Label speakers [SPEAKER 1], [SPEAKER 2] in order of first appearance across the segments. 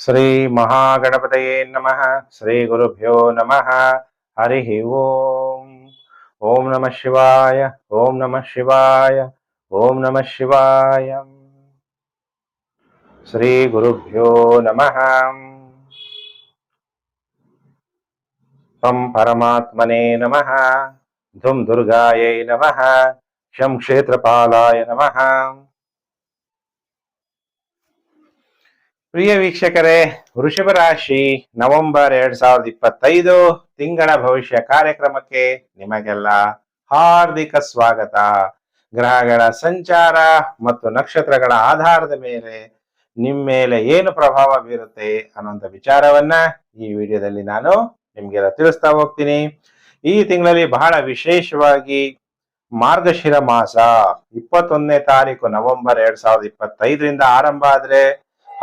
[SPEAKER 1] ಶ್ರೀ ಮಹಾಗಣಪತಯೇ ನಮಃ ಶ್ರೀ ಗುರುಭ್ಯೋ ನಮಃ ಹರಿ ಓಂ ಓಂ ನಮಃ ಶಿವಾಯ ಓಂ ನಮಃ ಶಿವಾಯ ಓಂ ನಮಃ ಶಿವಾಯ ಶ್ರೀ ಗುರುಭ್ಯೋ ನಮಃ ತ್ವಂ ಪರಮಾತ್ಮನೇ ನಮಃ ಧುಂ ದುರ್ಗಾಯೈ ನಮಃ ಶಂ ಕ್ಷೇತ್ರಪಾಲಾಯ ನಮಃ ಪ್ರಿಯ ವೀಕ್ಷಕರೇ, ವೃಷಭ ರಾಶಿ ನವೆಂಬರ್ ಎರಡ್ ಸಾವಿರದ ಇಪ್ಪತ್ತೈದು ತಿಂಗಳ ಭವಿಷ್ಯ ಕಾರ್ಯಕ್ರಮಕ್ಕೆ ನಿಮಗೆಲ್ಲ ಹಾರ್ದಿಕ ಸ್ವಾಗತ. ಗ್ರಹಗಳ ಸಂಚಾರ ಮತ್ತು ನಕ್ಷತ್ರಗಳ ಆಧಾರದ ಮೇಲೆ ನಿಮ್ಮ ಮೇಲೆ ಏನು ಪ್ರಭಾವ ಬೀರುತ್ತೆ ಅನ್ನೋಂಥ ವಿಚಾರವನ್ನ ಈ ವಿಡಿಯೋದಲ್ಲಿ ನಾನು ನಿಮ್ಗೆಲ್ಲ ತಿಳಿಸ್ತಾ ಹೋಗ್ತೀನಿ. ಈ ತಿಂಗಳಲ್ಲಿ ಬಹಳ ವಿಶೇಷವಾಗಿ ಮಾರ್ಗಶಿರ ಮಾಸ ಇಪ್ಪತ್ತೊಂದನೇ ತಾರೀಕು ನವೆಂಬರ್ ಎರಡ್ ಸಾವಿರದ ಇಪ್ಪತ್ತೈದರಿಂದ ಆರಂಭ ಆದ್ರೆ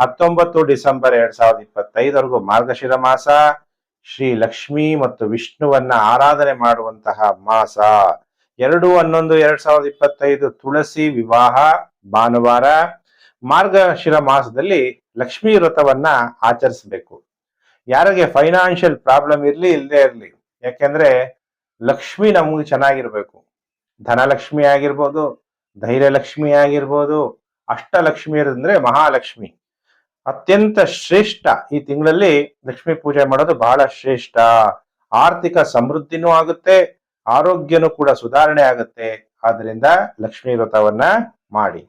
[SPEAKER 1] ಹತ್ತೊಂಬತ್ತು ಡಿಸೆಂಬರ್ ಎರಡ್ ಸಾವಿರದ ಇಪ್ಪತ್ತೈದವರೆಗೂ ಮಾರ್ಗಶಿರ ಮಾಸ, ಶ್ರೀ ಲಕ್ಷ್ಮಿ ಮತ್ತು ವಿಷ್ಣುವನ್ನ ಆರಾಧನೆ ಮಾಡುವಂತಹ ಮಾಸ. ಎರಡು ಹನ್ನೊಂದು ಎರಡ್ ಸಾವಿರದ ಇಪ್ಪತ್ತೈದು ತುಳಸಿ ವಿವಾಹ ಭಾನುವಾರ. ಮಾರ್ಗಶಿರ ಮಾಸದಲ್ಲಿ ಲಕ್ಷ್ಮೀ ವ್ರತವನ್ನ ಆಚರಿಸಬೇಕು. ಯಾರಿಗೆ ಫೈನಾನ್ಷಿಯಲ್ ಪ್ರಾಬ್ಲಮ್ ಇರಲಿ ಇಲ್ಲದೆ ಇರಲಿ, ಯಾಕೆಂದ್ರೆ ಲಕ್ಷ್ಮಿ ನಮಗೆ ಚೆನ್ನಾಗಿರ್ಬೇಕು. ಧನಲಕ್ಷ್ಮಿ ಆಗಿರ್ಬೋದು, ಧೈರ್ಯಲಕ್ಷ್ಮಿ ಆಗಿರ್ಬೋದು, ಅಷ್ಟಲಕ್ಷ್ಮಿ ಅಂದ್ರೆ ಮಹಾಲಕ್ಷ್ಮಿ. ಅತ್ಯಂತ ಶ್ರೇಷ್ಠ ಈ ತಿಂಗಳಲ್ಲಿ ಲಕ್ಷ್ಮಿ ಪೂಜೆ ಮಾಡೋದು ಬಹಳ ಶ್ರೇಷ್ಠ. ಆರ್ಥಿಕ ಸಮೃದ್ಧಿನೂ ಆಗುತ್ತೆ, ಆರೋಗ್ಯನೂ ಕೂಡ ಸುಧಾರಣೆ ಆಗುತ್ತೆ. ಆದ್ರಿಂದ ಲಕ್ಷ್ಮೀ ವ್ರತವನ್ನ ಮಾಡಿ.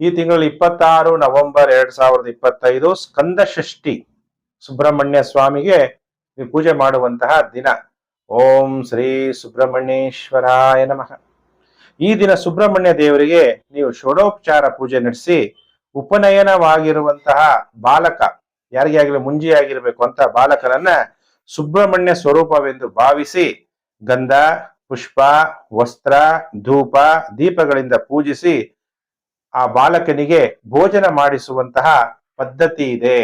[SPEAKER 1] ಈ ತಿಂಗಳು ಇಪ್ಪತ್ತಾರು ನವೆಂಬರ್ ಎರಡ್ ಸಾವಿರದ ಇಪ್ಪತ್ತೈದು ಸ್ಕಂದ ಷಷ್ಠಿ ಸುಬ್ರಹ್ಮಣ್ಯ ಸ್ವಾಮಿಗೆ ಪೂಜೆ ಮಾಡುವಂತಹ ದಿನ. ಓಂ ಶ್ರೀ ಸುಬ್ರಹ್ಮಣ್ಯೇಶ್ವರಾಯ ನಮಃ. ಈ ದಿನ ಸುಬ್ರಹ್ಮಣ್ಯ ದೇವರಿಗೆ ನೀವು ಷೋಡೋಪಚಾರ ಪೂಜೆ ನಡೆಸಿ ಉಪನಯನವಾಗಿರುವಂತಹ ಬಾಲಕ ಯಾರಿಗೆ ಆಗಲಿ ಮುಂಜಿ ಆಗಿರ್ಬೇಕು ಅಂತ ಬಾಲಕರನ್ನ ಸುಬ್ರಹ್ಮಣ್ಯ ಸ್ವರೂಪವೆಂದು ಭಾವಿಸಿ ಗಂಧ, ಪುಷ್ಪ, ವಸ್ತ್ರ, ಧೂಪ, ದೀಪಗಳಿಂದ ಪೂಜಿಸಿ ಆ ಬಾಲಕನಿಗೆ ಭೋಜನ ಮಾಡಿಸುವಂತಹ ಪದ್ಧತಿ ಇದೆ.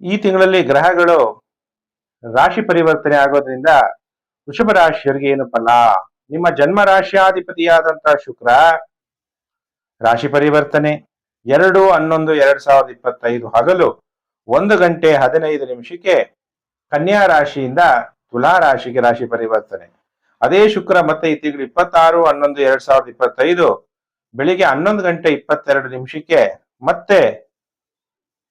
[SPEAKER 1] ಈ ತಿಂಗಳಲ್ಲಿ ಗ್ರಹಗಳು ರಾಶಿ ಪರಿವರ್ತನೆ ಆಗೋದ್ರಿಂದ ವೃಷಭ ರಾಶಿಯವರಿಗೆ ಏನು ಫಲ ನಿಮ್ಮ ಜನ್ಮ ರಾಶಿಯಾಧಿಪತಿಯಾದಂತಹ ಶುಕ್ರ ರಾಶಿ ಪರಿವರ್ತನೆ ಎರಡು ಹನ್ನೊಂದು ಎರಡ್ ಸಾವಿರದ ಇಪ್ಪತ್ತೈದು ಹಗಲು ಒಂದು ಗಂಟೆ ಹದಿನೈದು ನಿಮಿಷಕ್ಕೆ ಕನ್ಯಾ ರಾಶಿಯಿಂದ ತುಲಾ ರಾಶಿಗೆ ರಾಶಿ ಪರಿವರ್ತನೆ. ಅದೇ ಶುಕ್ರ ಮತ್ತೆ ಈ ತಿಂಗಳು ಇಪ್ಪತ್ತಾರು, ಹನ್ನೊಂದು, ಎರಡ್ ಸಾವಿರದ ಇಪ್ಪತ್ತೈದು, ಬೆಳಿಗ್ಗೆ ಹನ್ನೊಂದು ಗಂಟೆ ಇಪ್ಪತ್ತೆರಡು ನಿಮಿಷಕ್ಕೆ ಮತ್ತೆ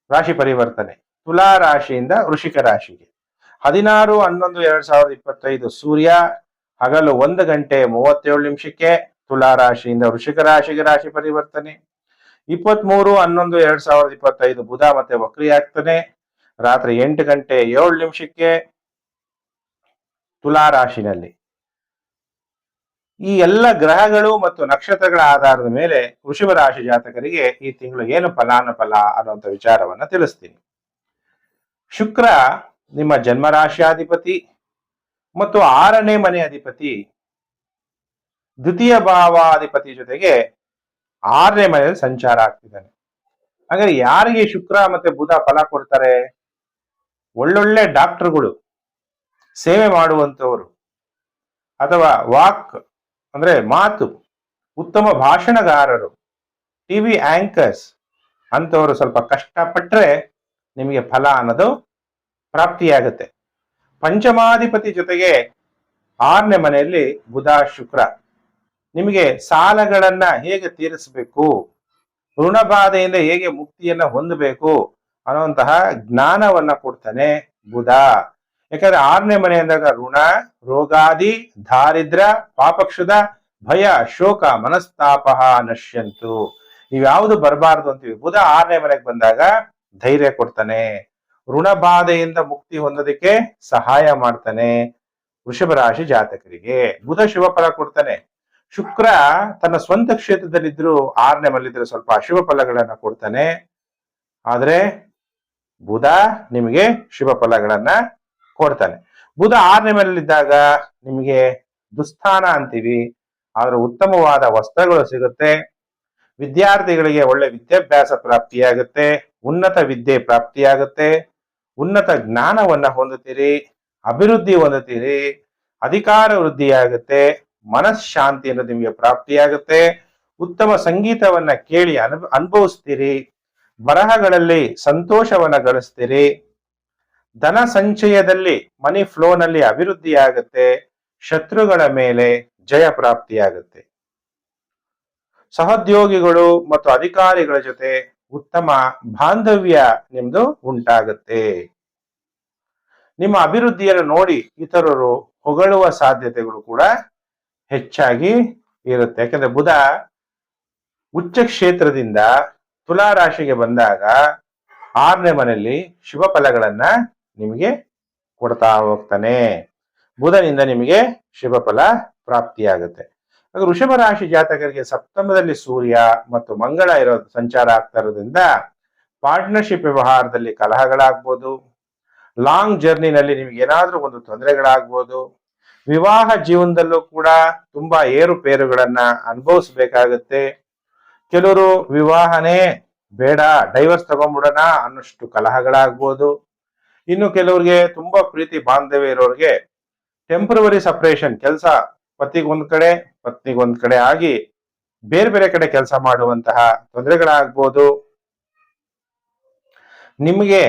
[SPEAKER 1] ರಾಶಿ ಪರಿವರ್ತನೆ. ತುಲಾ ರಾಶಿಯಿಂದ ವೃಷಿಕ ರಾಶಿಗೆ. ಹದಿನಾರು, ಹನ್ನೊಂದು, ಎರಡ್ ಸಾವಿರದ ಇಪ್ಪತ್ತೈದು ಸೂರ್ಯ ಹಗಲು ಒಂದು ಗಂಟೆ ಮೂವತ್ತೇಳು ನಿಮಿಷಕ್ಕೆ ತುಲಾ ರಾಶಿಯಿಂದ ವೃಷಿಕ ರಾಶಿಗೆ ರಾಶಿ ಪರಿವರ್ತನೆ. ಇಪ್ಪತ್ಮೂರು, ಹನ್ನೊಂದು, ಎರಡ್ ಸಾವಿರದ ಇಪ್ಪತ್ತೈದು ಬುಧ ಮತ್ತೆ ವಕ್ರಿ ಆಗ್ತಾನೆ. ರಾತ್ರಿ ಎಂಟು ಗಂಟೆ ಏಳು ನಿಮಿಷಕ್ಕೆ ತುಲಾ ರಾಶಿನಲ್ಲಿ. ಈ ಎಲ್ಲ ಗ್ರಹಗಳು ಮತ್ತು ನಕ್ಷತ್ರಗಳ ಆಧಾರದ ಮೇಲೆ ವೃಷಭ ರಾಶಿ ಜಾತಕರಿಗೆ ಈ ತಿಂಗಳು ಏನು ಫಲಾನುಫಲ ಅನ್ನುವಂಥ ವಿಚಾರವನ್ನ ತಿಳಿಸ್ತೀನಿ. ಶುಕ್ರ ನಿಮ್ಮ ಜನ್ಮ ರಾಶಿಯಾಧಿಪತಿ ಮತ್ತು ಆರನೇ ಮನೆ ಅಧಿಪತಿ ದ್ವಿತೀಯ ಭಾವಾಧಿಪತಿ ಜೊತೆಗೆ ಆರನೇ ಮನೆಯಲ್ಲಿ ಸಂಚಾರ ಆಗ್ತಿದ್ದಾನೆ. ಹಾಗಾದ್ರೆ ಯಾರಿಗೆ ಶುಕ್ರ ಮತ್ತೆ ಬುಧ ಫಲ ಕೊಡ್ತಾರೆ? ಒಳ್ಳೊಳ್ಳೆ ಡಾಕ್ಟರ್ಗಳು, ಸೇವೆ ಮಾಡುವಂತವರು, ಅಥವಾ ವಾಕ್ ಅಂದ್ರೆ ಮಾತು, ಉತ್ತಮ ಭಾಷಣಗಾರರು, ಟಿವಿ ಆಂಕರ್ಸ್ ಅಂತವರು ಸ್ವಲ್ಪ ಕಷ್ಟಪಟ್ಟರೆ ನಿಮಗೆ ಫಲ ಅನ್ನೋದು ಪ್ರಾಪ್ತಿಯಾಗುತ್ತೆ. ಪಂಚಮಾಧಿಪತಿ ಜೊತೆಗೆ ಆರನೇ ಮನೆಯಲ್ಲಿ ಬುಧ ಶುಕ್ರ. ನಿಮಗೆ ಸಾಲಗಳನ್ನ ಹೇಗೆ ತೀರಿಸಬೇಕು? ಋಣಬಾಧೆಯಿಂದ ಹೇಗೆ ಮುಕ್ತಿಯನ್ನ ಹೊಂದಬೇಕು? ಅನ್ನುವಂತಹ ಜ್ಞಾನವನ್ನ ಕೊಡ್ತಾನೆ ಬುಧ. ಯಾಕಂದ್ರೆ ಆರನೇ ಮನೆ ಅಂದಾಗ ಋಣ, ರೋಗಾದಿ ದಾರಿದ್ರ್ಯ ಪಾಪಕ್ಷುದ ಭಯ, ಶೋಕ, ಮನಸ್ತಾಪ ನಶ್ಯಂತು. ಇವ್ಯಾವುದು ಬರಬಾರದು ಅಂತೀವಿ. ಬುಧ ಆರನೇ ಮನೆಗೆ ಬಂದಾಗ ಧೈರ್ಯ ಕೊಡ್ತಾನೆ. ಋಣಬಾಧೆಯಿಂದ ಮುಕ್ತಿ ಹೊಂದೋದಕ್ಕೆ ಸಹಾಯ ಮಾಡ್ತಾನೆ ವೃಷಭ ರಾಶಿ ಜಾತಕರಿಗೆ. ಬುಧ ಶುಭ ಫಲ ಕೊಡ್ತಾನೆ. ಶುಕ್ರ ತನ್ನ ಸ್ವಂತ ಕ್ಷೇತ್ರದಲ್ಲಿದ್ರು ಆರನೇ ಮಲ್ಲಿದ್ರೆ ಸ್ವಲ್ಪ ಅಶುಭ ಫಲಗಳನ್ನ ಕೊಡ್ತಾನೆ. ಆದ್ರೆ ಬುಧ ನಿಮಗೆ ಶುಭ ಫಲಗಳನ್ನ ಕೊಡ್ತಾನೆ. ಬುಧ ಆರನೇ ಮಲ್ಲಿದ್ದಾಗ ನಿಮಗೆ ದುಸ್ಥಾನ ಅಂತೀವಿ. ಆದ್ರೆ ಉತ್ತಮವಾದ ವಸ್ತ್ರಗಳು ಸಿಗುತ್ತೆ. ವಿದ್ಯಾರ್ಥಿಗಳಿಗೆ ಒಳ್ಳೆ ವಿದ್ಯಾಭ್ಯಾಸ ಪ್ರಾಪ್ತಿಯಾಗುತ್ತೆ. ಉನ್ನತ ವಿದ್ಯೆ ಪ್ರಾಪ್ತಿಯಾಗುತ್ತೆ. ಉನ್ನತ ಜ್ಞಾನವನ್ನ ಹೊಂದುತ್ತೀರಿ. ಅಭಿವೃದ್ಧಿ ಹೊಂದುತ್ತೀರಿ. ಅಧಿಕಾರ ವೃದ್ಧಿಯಾಗುತ್ತೆ. ಮನಃಶಾಂತಿ ಅನ್ನೋದು ನಿಮಗೆ ಪ್ರಾಪ್ತಿಯಾಗುತ್ತೆ. ಉತ್ತಮ ಸಂಗೀತವನ್ನ ಕೇಳಿ ಅನು ಅನುಭವಿಸ್ತೀರಿ. ಬರಹಗಳಲ್ಲಿ ಸಂತೋಷವನ್ನ ಗಳಿಸ್ತೀರಿ. ಧನ ಸಂಚಯದಲ್ಲಿ ಮನಿ ಫ್ಲೋನಲ್ಲಿ ಅಭಿವೃದ್ಧಿ ಆಗುತ್ತೆ ಶತ್ರುಗಳ ಮೇಲೆ ಜಯ ಪ್ರಾಪ್ತಿಯಾಗುತ್ತೆ. ಸಹೋದ್ಯೋಗಿಗಳು ಮತ್ತು ಅಧಿಕಾರಿಗಳ ಜೊತೆ ಉತ್ತಮ ಬಾಂಧವ್ಯ ನಿಮ್ದು ಉಂಟಾಗುತ್ತೆ. ನಿಮ್ಮ ಅಭಿವೃದ್ಧಿಯನ್ನು ನೋಡಿ ಇತರರು ಹೊಗಳುವ ಸಾಧ್ಯತೆಗಳು ಕೂಡ ಹೆಚ್ಚಾಗಿ ಇರುತ್ತೆ. ಯಾಕಂದ್ರೆ ಬುಧ ಉಚ್ಚ ಕ್ಷೇತ್ರದಿಂದ ತುಲಾ ರಾಶಿಗೆ ಬಂದಾಗ ಆರನೇ ಮನೆಯಲ್ಲಿ ಶುಭ ಫಲಗಳನ್ನ ನಿಮಗೆ ಕೊಡ್ತಾ ಹೋಗ್ತಾನೆ. ಬುಧನಿಂದ ನಿಮಗೆ ಶುಭ ಫಲ ಪ್ರಾಪ್ತಿಯಾಗುತ್ತೆ. ವೃಷಭ ರಾಶಿ ಜಾತಕರಿಗೆ ಸಪ್ತಮದಲ್ಲಿ ಸೂರ್ಯ ಮತ್ತು ಮಂಗಳ ಇರೋ ಸಂಚಾರ ಆಗ್ತಾ ಇರೋದ್ರಿಂದ ಪಾರ್ಟ್ನರ್ಶಿಪ್ ವ್ಯವಹಾರದಲ್ಲಿ ಕಲಹಗಳಾಗ್ಬೋದು. ಲಾಂಗ್ ಜರ್ನಿನಲ್ಲಿ ನಿಮ್ಗೆ ಏನಾದ್ರೂ ಒಂದು ತೊಂದರೆಗಳಾಗ್ಬೋದು. ವಿವಾಹ ಜೀವನದಲ್ಲೂ ಕೂಡ ತುಂಬಾ ಏರುಪೇರುಗಳನ್ನ ಅನುಭವಿಸ್ಬೇಕಾಗತ್ತೆ. ಕೆಲವರು ವಿವಾಹನೇ ಬೇಡ ಡೈವರ್ಸ್ ತಗೊಂಡ್ಬಿಡೋಣ ಅನ್ನೋಷ್ಟು ಕಲಹಗಳಾಗ್ಬೋದು. ಇನ್ನು ಕೆಲವ್ರಿಗೆ ತುಂಬಾ ಪ್ರೀತಿ ಬಾಂಧವ್ಯ ಇರೋರಿಗೆ ಟೆಂಪ್ರವರಿ ಸಪ್ರೇಷನ್ ಕೆಲಸ ಪತಿಗೊಂದ್ ಕಡೆ ಪತ್ನಿಗೊಂದ್ ಕಡೆ ಆಗಿ ಬೇರೆ ಬೇರೆ ಕಡೆ ಕೆಲಸ ಮಾಡುವಂತಹ ತೊಂದರೆಗಳಾಗ್ಬೋದು. ನಿಮಗೆ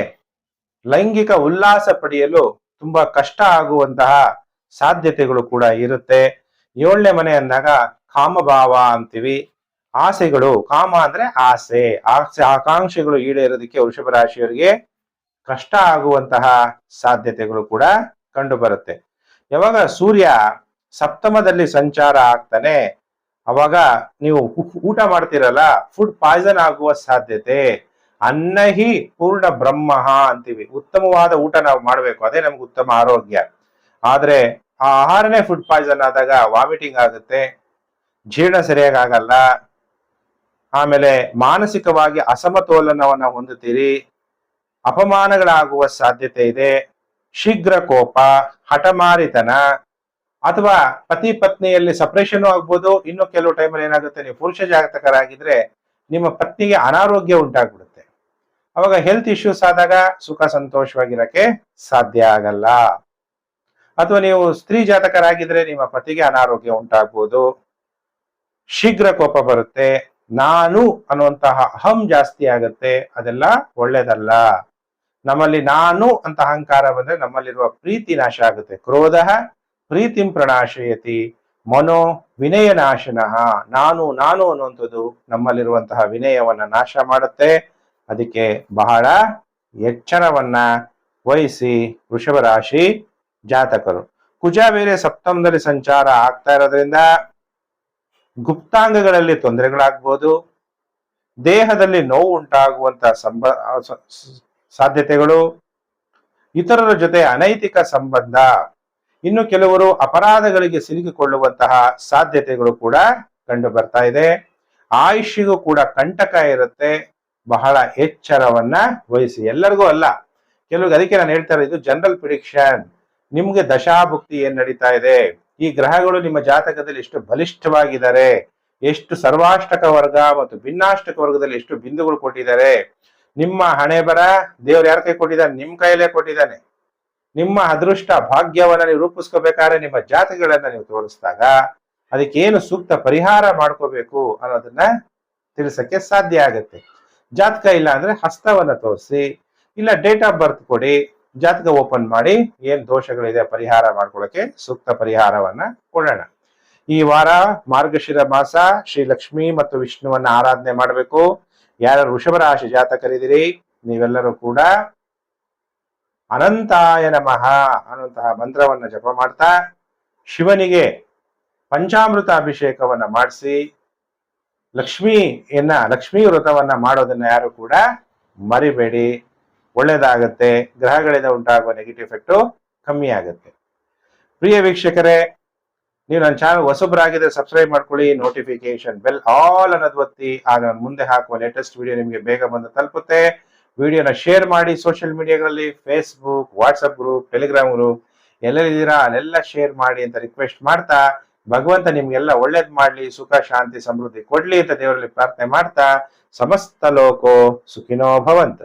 [SPEAKER 1] ಲೈಂಗಿಕ ಉಲ್ಲಾಸ ಪಡೆಯಲು ತುಂಬಾ ಕಷ್ಟ ಆಗುವಂತಹ ಸಾಧ್ಯತೆಗಳು ಕೂಡ ಇರುತ್ತೆ. ಏಳನೇ ಮನೆ ಅಂದಾಗ ಕಾಮಭಾವ ಅಂತೀವಿ. ಆಸೆಗಳು, ಕಾಮ ಅಂದ್ರೆ ಆಸೆ. ಆಸೆ, ಆಕಾಂಕ್ಷೆಗಳು ಈಡೇರೋದಕ್ಕೆ ವೃಷಭ ರಾಶಿಯವರಿಗೆ ಕಷ್ಟ ಆಗುವಂತಹ ಸಾಧ್ಯತೆಗಳು ಕೂಡ ಕಂಡು ಬರುತ್ತೆ ಯಾವಾಗ ಸೂರ್ಯ ಸಪ್ತಮದಲ್ಲಿ ಸಂಚಾರ ಆಗ್ತಾನೆ, ಅವಾಗ ನೀವು ಊಟ ಮಾಡ್ತಿರಲ್ಲ ಫುಡ್ ಪಾಯ್ಸನ್ ಆಗುವ ಸಾಧ್ಯತೆ. ಅನ್ನಹಿ ಪೂರ್ಣ ಬ್ರಹ್ಮ ಅಂತೀವಿ. ಉತ್ತಮವಾದ ಊಟ ನಾವು ಮಾಡಬೇಕು. ಅದೇ ನಮ್ಗೆ ಉತ್ತಮ ಆರೋಗ್ಯ. ಆದ್ರೆ ಆ ಆಹಾರನೇ ಫುಡ್ ಪಾಯ್ಸನ್ ಆದಾಗ ವಾಮಿಟಿಂಗ್ ಆಗುತ್ತೆ, ಜೀರ್ಣ ಸರಿಯಾಗಿ ಆಗಲ್ಲ. ಆಮೇಲೆ ಮಾನಸಿಕವಾಗಿ ಅಸಮತೋಲನವನ್ನ ಹೊಂದುತ್ತೀರಿ. ಅಪಮಾನಗಳಾಗುವ ಸಾಧ್ಯತೆ ಇದೆ. ಶೀಘ್ರ ಕೋಪ, ಹಠಮಾರಿತನ ಅಥವಾ ಪತಿ ಪತ್ನಿಯಲ್ಲಿ ಸಪರೇಷನ್ ಆಗ್ಬೋದು. ಇನ್ನು ಕೆಲವು ಟೈಮಲ್ಲಿ ಏನಾಗುತ್ತೆ, ನೀವು ಪುರುಷ ಜಾಗತಕರಾಗಿದ್ರೆ ನಿಮ್ಮ ಪತ್ನಿಗೆ ಅನಾರೋಗ್ಯ ಉಂಟಾಗ್ಬಿಡುತ್ತೆ. ಅವಾಗ ಹೆಲ್ತ್ ಇಶ್ಯೂಸ್ ಆದಾಗ ಸುಖ ಸಂತೋಷವಾಗಿರಕ್ಕೆ ಸಾಧ್ಯ ಆಗಲ್ಲ. ಅಥವಾ ನೀವು ಸ್ತ್ರೀ ಜಾತಕರಾಗಿದ್ರೆ ನಿಮ್ಮ ಪತಿಗೆ ಅನಾರೋಗ್ಯ ಉಂಟಾಗ್ಬೋದು. ಶೀಘ್ರ ಕೋಪ ಬರುತ್ತೆ. ನಾನು ಅನ್ನುವಂತಹ ಅಹಂ ಜಾಸ್ತಿ ಆಗುತ್ತೆ. ಅದೆಲ್ಲ ಒಳ್ಳೇದಲ್ಲ. ನಮ್ಮಲ್ಲಿ ನಾನು ಅಂತ ಅಹಂಕಾರ ಬಂದ್ರೆ ನಮ್ಮಲ್ಲಿರುವ ಪ್ರೀತಿ ನಾಶ ಆಗುತ್ತೆ. ಕ್ರೋಧ, ಪ್ರೀತಿಂ ಪ್ರಣಾಶಯತಿ, ಮನೋ ವಿನಯ ನಾಶನಃ ನಾನು ನಾನು ಅನ್ನುವಂಥದ್ದು ನಮ್ಮಲ್ಲಿರುವಂತಹ ವಿನಯವನ್ನ ನಾಶ ಮಾಡುತ್ತೆ. ಅದಕ್ಕೆ ಬಹಳ ಎಚ್ಚರವನ್ನ ವಹಿಸಿ ವೃಷಭ ರಾಶಿ ಜಾತಕರು. ಕುಜ ಬೇರೆ ಸಪ್ತಮದಲ್ಲಿ ಸಂಚಾರ ಆಗ್ತಾ ಇರೋದ್ರಿಂದ ಗುಪ್ತಾಂಗಗಳಲ್ಲಿ ತೊಂದರೆಗಳಾಗ್ಬೋದು. ದೇಹದಲ್ಲಿ ನೋವು ಉಂಟಾಗುವಂತ ಸಂಬ ಸಾಧ್ಯತೆಗಳು. ಇತರರ ಜೊತೆ ಅನೈತಿಕ ಸಂಬಂಧ. ಇನ್ನು ಕೆಲವರು ಅಪರಾಧಗಳಿಗೆ ಸಿಲುಕಿಕೊಳ್ಳುವಂತಹ ಸಾಧ್ಯತೆಗಳು ಕೂಡ ಕಂಡು ಬರ್ತಾ ಇದೆ. ಆಯುಷ್ಯಗೂ ಕೂಡ ಕಂಟಕ ಇರುತ್ತೆ. ಬಹಳ ಎಚ್ಚರವನ್ನ ವಹಿಸಿ. ಎಲ್ಲರಿಗೂ ಅಲ್ಲ. ಕೆಲವ್ರಿಗೆ ಅದಕ್ಕೆ ನಾನು ಹೇಳ್ತಾ ಜನರಲ್ ಪ್ರಿಡಿಕ್ಷನ್ ನಿಮ್ಗೆ ದಶಾಭುಕ್ತಿ ಏನ್ ನಡೀತಾ ಇದೆ? ಈ ಗ್ರಹಗಳು ನಿಮ್ಮ ಜಾತಕದಲ್ಲಿ ಎಷ್ಟು ಬಲಿಷ್ಠವಾಗಿದ್ದಾರೆ? ಎಷ್ಟು ಸರ್ವಾಷ್ಟಕ ವರ್ಗ ಮತ್ತು ಭಿನ್ನಾಷ್ಟಕ ವರ್ಗದಲ್ಲಿ ಎಷ್ಟು ಬಿಂದುಗಳು ಕೊಟ್ಟಿದ್ದಾರೆ? ನಿಮ್ಮ ಹಣೆ ಬರ ದೇವ್ರು ಯಾರ ಕೈ ಕೊಟ್ಟಿದ್ದಾನೆ? ನಿಮ್ ಕೈಯಲ್ಲೇ ಕೊಟ್ಟಿದ್ದಾನೆ. ನಿಮ್ಮ ಅದೃಷ್ಟ ಭಾಗ್ಯವನ್ನ ನೀವು ರೂಪಿಸ್ಕೋಬೇಕಾದ್ರೆ ನಿಮ್ಮ ಜಾತಕಗಳನ್ನ ನೀವು ತೋರಿಸಿದಾಗ ಅದಕ್ಕೆ ಏನು ಸೂಕ್ತ ಪರಿಹಾರ ಮಾಡ್ಕೋಬೇಕು ಅನ್ನೋದನ್ನ ತಿಳಿಸಕ್ಕೆ ಸಾಧ್ಯ ಆಗುತ್ತೆ. ಜಾತಕ ಇಲ್ಲ ಅಂದ್ರೆ ಹಸ್ತವನ್ನ ತೋರಿಸಿ, ಇಲ್ಲ ಡೇಟ್ ಆಫ್ ಬರ್ತ್ ಕೊಡಿ ಜಾತಕ ಓಪನ್ ಮಾಡಿ ಏನ್ ದೋಷಗಳಿದೆ ಪರಿಹಾರ ಮಾಡ್ಕೊಳಕ್ಕೆ ಸೂಕ್ತ ಪರಿಹಾರವನ್ನ ಕೊಡೋಣ. ಈ ವಾರ ಮಾರ್ಗಶಿರ ಮಾಸ, ಶ್ರೀ ಲಕ್ಷ್ಮಿ ಮತ್ತು ವಿಷ್ಣುವನ್ನ ಆರಾಧನೆ ಮಾಡಬೇಕು. ಯಾರ ವೃಷಭ ರಾಶಿ ಜಾತಕರಿದಿರಿ ನೀವೆಲ್ಲರೂ ಕೂಡ ಅನಂತಾಯ ನಮಃ ಅನ್ನುವಂತಹ ಮಂತ್ರವನ್ನ ಜಪ ಮಾಡ್ತಾ, ಶಿವನಿಗೆ ಪಂಚಾಮೃತ ಅಭಿಷೇಕವನ್ನ ಮಾಡಿಸಿ ಲಕ್ಷ್ಮಿಯನ್ನ ಲಕ್ಷ್ಮೀ ವ್ರತವನ್ನ ಮಾಡೋದನ್ನ ಯಾರು ಕೂಡ ಮರಿಬೇಡಿ. ಒಳ್ಳೇದಾಗತ್ತೆ, ಗ್ರಹಗಳಿಂದ ಉಂಟಾಗುವ ನೆಗೆಟಿವ್ ಎಫೆಕ್ಟು ಕಮ್ಮಿ ಆಗುತ್ತೆ. ಪ್ರಿಯ ವೀಕ್ಷಕರೇ, ನೀವು ನನ್ನ ಚಾನಲ್ ಹೊಸಬ್ರಾಗಿದ್ರೆ ಸಬ್ಸ್ಕ್ರೈಬ್ ಮಾಡ್ಕೊಳ್ಳಿ ನೋಟಿಫಿಕೇಶನ್ ಬೆಲ್ ಆಲ್ ಅನ್ನೋದು ಒತ್ತಿ, ಆಗ ನಾನು ಮುಂದೆ ಹಾಕುವ ಲೇಟೆಸ್ಟ್ ವಿಡಿಯೋ ನಿಮಗೆ ಬೇಗ ಬಂದು ತಲುಪುತ್ತೆ. ವಿಡಿಯೋನ ಶೇರ್ ಮಾಡಿ social ಮೀಡಿಯಾಗಳಲ್ಲಿ Facebook WhatsApp group Telegram group ಎಲ್ಲೆಲ್ಲಿದ್ದೀರಾ ಅಲ್ಲೆಲ್ಲ ಶೇರ್ ಮಾಡಿ ಅಂತ ರಿಕ್ವೆಸ್ಟ್ ಮಾಡ್ತಾ, ಭಗವಂತ ನಿಮ್ಗೆಲ್ಲ ಒಳ್ಳೇದ್ ಮಾಡ್ಲಿ, ಸುಖ, ಶಾಂತಿ, ಸಮೃದ್ಧಿ ಕೊಡ್ಲಿ ಅಂತ ದೇವರಲ್ಲಿ ಪ್ರಾರ್ಥನೆ ಮಾಡ್ತಾ, ಸಮಸ್ತ ಲೋಕೋ ಸುಖಿನೋ ಭವಂತ್.